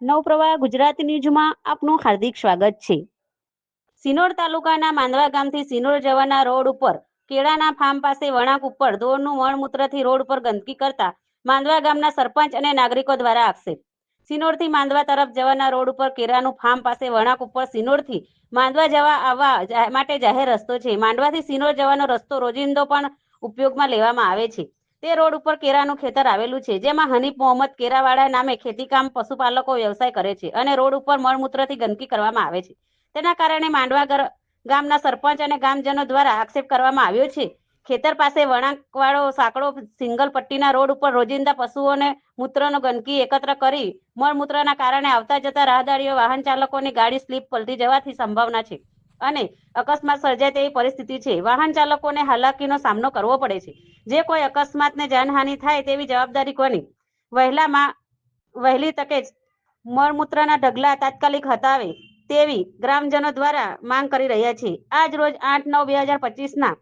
નવપ્રવાહ ગુજરાત ન્યૂઝમાં આપનું હાર્દિક સ્વાગત છે. સિનોર તાલુકાના માંદવા ગામથી સિનોર જવાના રોડ ઉપર, કેળાના ફાર્મ પાસે વણાક ઉપર ઢોરનું મળમૂત્રથી રોડ પર ગંદકી કરતા માંદવા ગામના સરપંચ અને નાગરિકો દ્વારા આક્ષેપ. સિનોરથી માંદવા તરફ જવાના રોડ ઉપર કેળાનું ફાર્મ પાસે વણાક ઉપર સિનોરથી માંદવા જવા આવવા માટે જાહેર રસ્તો છે. માંડવાથી સિનોર જવાનો રસ્તો રોજિંદો પણ ઉપયોગમાં લેવામાં આવે છે. તે રોડ ઉપર કેરાનું ખેતર આવેલું છે, જેમાં હનીફ મોહમ્મદ કેરાવાળા નામે ખેતીકામ પશુપાલકો વ્યવસાય કરે છે અને રોડ ઉપર મળમૂત્રથી ગંદકી કરવામાં આવે છે. તેના કારણે માંડવા ગામના સરપંચ અને ગામજનો દ્વારા આક્ષેપ કરવામાં આવ્યો છે. ખેતર પાસે વળાંકવાળો સાંકડો સિંગલ પટ્ટીના રોડ ઉપર રોજિંદા પશુઓને મૂત્રનો ગંદકી એકત્ર કરી મળમૂત્રના કારણે આવતા જતા રાહદારીઓ વાહન ચાલકોની ગાડી સ્લીપ પલટી જવાથી સંભાવના છે. અને અકસ્માત સર્જાય તેવી પરિસ્થિતિ છે. વાહન ચાલકોને હાલાકીનો સામનો કરવો પડે છે. જે કોઈ અકસ્માતને જાનહાનિ થાય તેવી જવાબદારી કોની? વહેલામાં, વહેલી તકે મળમૂત્રના ઢગલા તાત્કાલિક હટાવે તેવી ગ્રામજનો દ્વારા માંગ કરી રહ્યા છે. આજ રોજ આઠ નવ બે હજાર પચીસના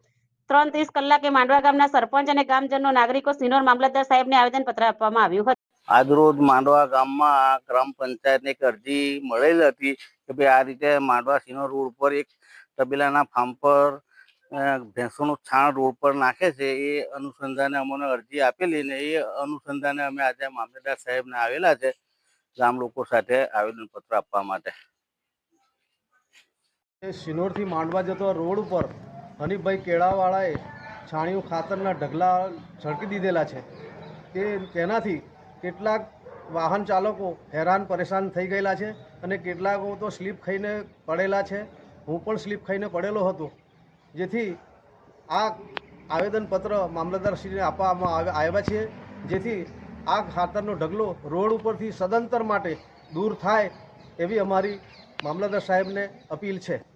ત્રણ ત્રીસ કલાકે માંડવા ગામના સરપંચ અને ગામજનો નાગરિકો સિનોર મામલતદાર સાહેબને આવેદનપત્ર આપવામાં આવ્યું હતું. આજરોજ માંડવા ગામમાં ગ્રામ પંચાયતને એક અરજી મળેલ હતી કે ભાઈ આ રીતે માંડવા સિનો રોડ પર એક તબેલાના ફાર્મ પર ભેંસોનું છાણ રોડ પર નાખે છે. એ અનુસંધાને અમને અરજી આપેલી ને એ અનુસંધાને અમે આજે મામલતદાર સાહેબને આવેલા છે. ગામ લોકો સાથે આવેદનપત્ર આપવા માટે. સિનોરથી માંડવા જતો રોડ ઉપર હનીફભાઈ કેળાવાળાએ છાણિયું ખાતરના ઢગલા છળકી દીધેલા છે. તે તેનાથી કેટલાક વાહન ચાલકો હેરાન પરેશાન થઈ ગયેલા છે અને કેટલાકો તો સ્લીપ ખાઈને પડેલા છે. હું પણ સ્લીપ ખાઈને પડેલો હતો. જેથી આ આવેદનપત્ર મામલતદારશ્રીને આપવામાં આવે- આવ્યા છે. જેથી આ ખાતરનો ઢગલો રોડ ઉપરથી સદંતર માટે દૂર થાય એવી અમારી મામલતદાર સાહેબને અપીલ છે.